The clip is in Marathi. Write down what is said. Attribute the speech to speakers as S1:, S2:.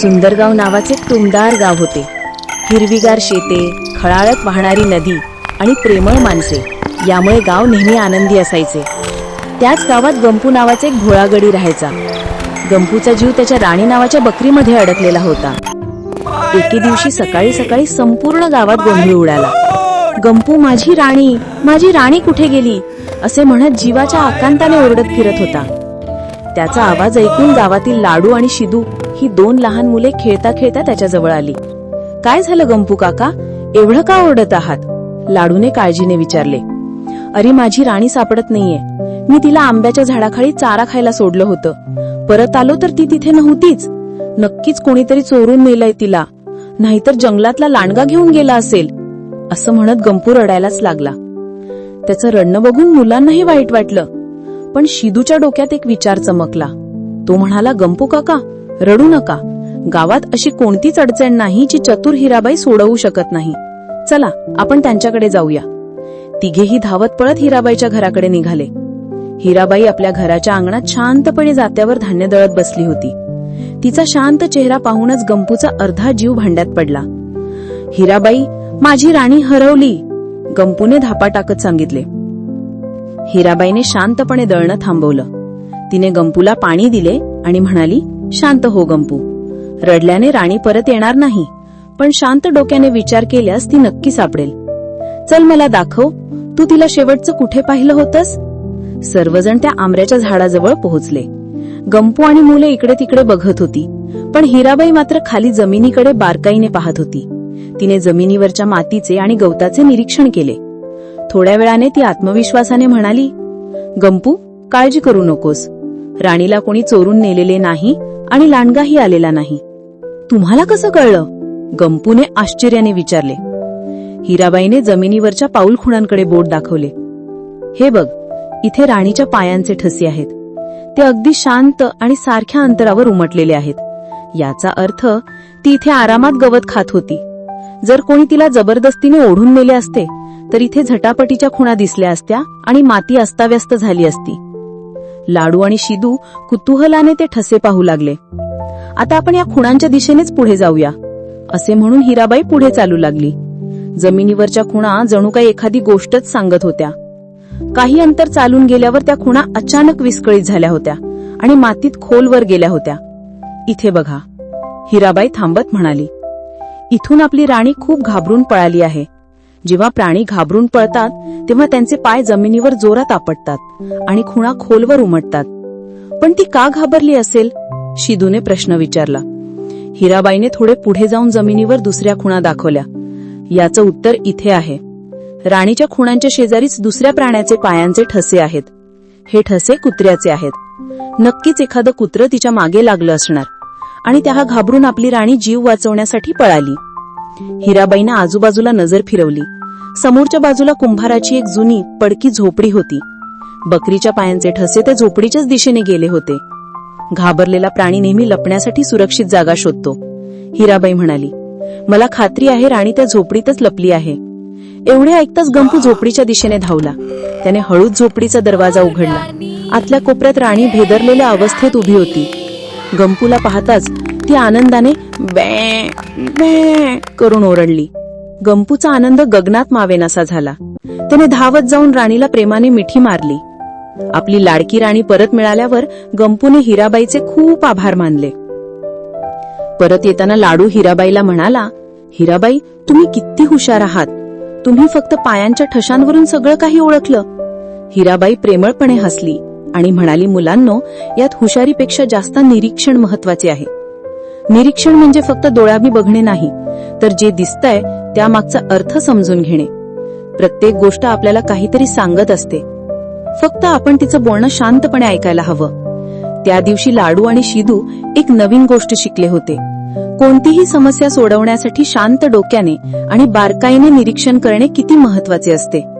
S1: सुंदरगाव नावाचे तुमदार गाव होते. हिरवीगार शेते खळाळत वाहणारी नदी आणि प्रेमळ माणसे. यामुळे गाव नेहमी आनंदी असायचे. त्याच गावात गंपू नावाचा एक घोळागडी राहायचा. गंपूचा जीव त्याच्या राणी नावाच्या बकरीमध्ये अडकलेला होता. एके दिवशी सकाळी सकाळी संपूर्ण गावात गोंधळ उडाला. गंपू माझी राणी माझी राणी कुठे गेली? असे म्हणत जीवाच्या आकांताने ओरडत फिरत होता. त्याचा आवाज ऐकून गावातील लाडू आणि शिदू ही दोन लहान मुले खेळता खेळता त्याच्याजवळ आली. काय झालं गंपू काका? एवढं का ओरडत आहात? लाडूने काळजीने विचारले. अरे माझी राणी सापडत नाहीये. मी तिला आंब्याच्या झाडाखाली चारा खायला सोडलं होतं. परत आलो तर ती तिथे नव्हतीच. नक्कीच कोणीतरी चोरून नेलंय तिला. नाहीतर जंगलातला लांडगा घेऊन गेला असेल. असं म्हणत गंपू रडायलाच लागला. त्याचं रडणं बघून मुलांनाही वाईट वाटलं. पण शिदूच्या डोक्यात एक विचार चमकला. तो म्हणाला गंपू काका रडू नका. गावात अशी कोणतीच अडचण नाही जी चतुर हिराबाई सोडवू शकत नाही. चला आपण त्यांच्याकडे जाऊया. तिघेही धावत पळत हिराबाईच्या घराकडे निघाले. हिराबाई आपल्या घराच्या अंगणात शांतपणे जात्यावर धान्य दळत बसली होती. तिचा शांत चेहरा पाहूनच गंपूचा अर्धा जीव भांड्यात पडला. हिराबाई माझी राणी हरवली. गंपूने धापा टाकत सांगितले. हिराबाईने शांतपणे दळणं थांबवलं. तिने गंपूला पाणी दिले आणि म्हणाली शांत हो गंपू. रडल्याने राणी परत येणार नाही पण शांत डोक्याने विचार केल्यास ती नक्की सापडेल. चल मला दाखव तू तिला शेवटचं कुठे पाहिलं होतंस? सर्वजण त्या आंब्याच्या झाडाजवळ पोहोचले. गंपू आणि मुले इकडे तिकडे बघत होती पण हिराबाई मात्र खाली जमिनीकडे बारकाईने पाहत होती. तिने जमिनीवरच्या मातीचे आणि गवताचे निरीक्षण केले. थोड्या वेळाने ती आत्मविश्वासाने म्हणाली गंपू काळजी करू नकोस. राणीला कोणी चोरून नेलेले नाही आणि लांडगाही आलेला नाही. तुम्हाला कसं कळलं? गंपूने आश्चर्याने विचारले. हिराबाईने जमिनीवरच्या पाऊल खुणांकडे बोट दाखवले. हे बघ इथे राणीच्या पायांचे ठसे आहेत. ते अगदी शांत आणि सारख्या अंतरावर उमटलेले आहेत. याचा अर्थ ती इथे आरामात गवत खात होती. जर कोणी तिला जबरदस्तीने ओढून नेले असते तर इथे झटापटीच्या खुणा दिसल्या असत्या आणि माती अस्ताव्यस्त झाली असती. लाडू आणि शिदू कुतूहलाने ते ठसे पाहू लागले. आता आपण या खुणांच्या दिशेनेच पुढे जाऊया. असे म्हणून हिराबाई पुढे चालू लागली. जमिनीवरच्या खुणा जणू काही एखादी गोष्टच सांगत होत्या. काही अंतर चालून गेल्यावर त्या खुणा अचानक विस्कळीत झाल्या होत्या आणि मातीत खोलवर गेल्या होत्या. इथे बघा. हिराबाई थांबत म्हणाली इथून आपली राणी खूप घाबरून पळाली आहे. जेव्हा प्राणी घाबरून पळतात तेव्हा त्यांचे पाय जमिनीवर जोरात आपटतात आणि खुणा खोलवर उमटतात. पण ती का घाबरली असेल? शिदूने प्रश्न विचारला. हिराबाईने थोडे पुढे जाऊन जमिनीवर दुसऱ्या खुणा दाखवल्या. याचं उत्तर इथे आहे. राणीच्या खुणांच्या शेजारीच दुसऱ्या प्राण्याचे पायांचे ठसे आहेत. हे ठसे कुत्र्याचे आहेत. नक्कीच एखादं कुत्र तिच्यामागे लागलं असणार. आणि त्या घाबरून आपली राणी जीव वाचवण्यासाठी पळाली. हिराबाईनं आजूबाजूला नजर फिरवली. समोरच्या बाजूला कुंभाराची एक जुनी पडकी झोपडी होती. बकरीच्या पायांचे ठसे त्या झोपडीच्याच दिशेने गेले होते. घाबरलेला प्राणी नेहमी लपण्यासाठी सुरक्षित जागा शोधतो. हिराबाई म्हणाली मला खात्री आहे राणी त्या झोपडीतच लपली आहे. एवढे ऐकताच गंपू झोपडीच्या दिशेने धावला. त्याने हळूच झोपडीचा दरवाजा उघडला. आतल्या कोपऱ्यात राणी भेदरलेल्या अवस्थेत उभी होती. गंपूला पाहताच ती आनंदाने बॅ बॅ करून ओरडली. गंपूचा आनंद गगनात मावेनासा झाला. त्याने धावत जाऊन राणीला प्रेमाने मिठी मारली. आपली लाडकी राणी परत मिळाल्यावर गंपूने हिराबाईचे खूप आभार मानले. परत येताना लाडू हिराबाईला म्हणाला हिराबाई तुम्ही किती हुशार आहात. तुम्ही फक्त पायांच्या ठशांवरून सगळं काही ओळखलं. हिराबाई प्रेमळपणे हसली आणि म्हणाली मुलांनो यात हुशारीपेक्षा जास्त निरीक्षण महत्त्वाचे आहे. निरीक्षण म्हणजे फक्त डोळ्याभी बघणे नाही तर जे दिसतंय त्यामागचा अर्थ समजून घेणे. प्रत्येक गोष्ट आपल्याला काहीतरी सांगत असते. फक्त आपण तिचं बोलणं शांतपणे ऐकायला हवं. त्या दिवशी लाडू आणि शिदू एक नवीन गोष्ट शिकले होते. कोणतीही समस्या सोडवण्यासाठी शांत डोक्याने आणि बारकाईने निरीक्षण करणे किती महत्त्वाचे असते.